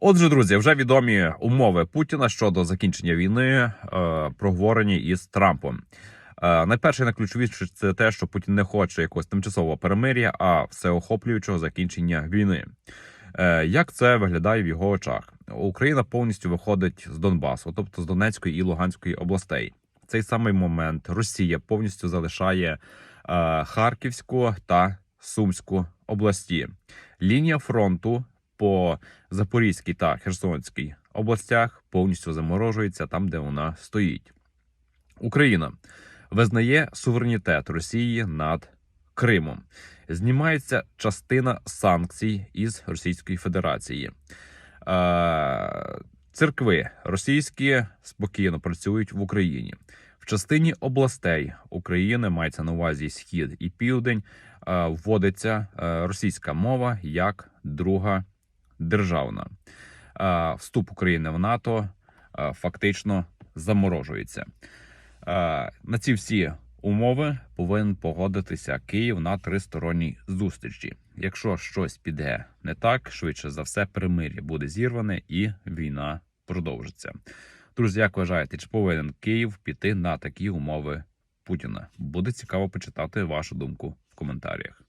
Отже, друзі, вже відомі умови Путіна щодо закінчення війни, е, проговорені із Трампом. Е, найперше, найключовіше це те, що Путін не хоче якогось тимчасового перемир'я, а всеохоплюючого закінчення війни. Е, як це виглядає в його очах? Україна повністю виходить з Донбасу, тобто з Донецької і Луганської областей. В цей самий момент Росія повністю залишає Харківську та Сумську області. Лінія фронту по Запорізькій та Херсонській областях повністю заморожується там, де вона стоїть. Україна визнає суверенітет Росії над Кримом. Знімається частина санкцій із Російської Федерації. Е, Церкви російські спокійно працюють в Україні. В частині областей України мається на увазі схід і південь. е, Вводиться е, російська мова як друга державна. Вступ України в НАТО фактично заморожується. На ці всі умови повинен погодитися Київ на тристоронній зустрічі. Якщо щось піде не так, швидше за все, перемир'я буде зірване і війна продовжиться. Друзі, як вважаєте, чи повинен Київ піти на такі умови Путіна? Буде цікаво почитати вашу думку в коментарях.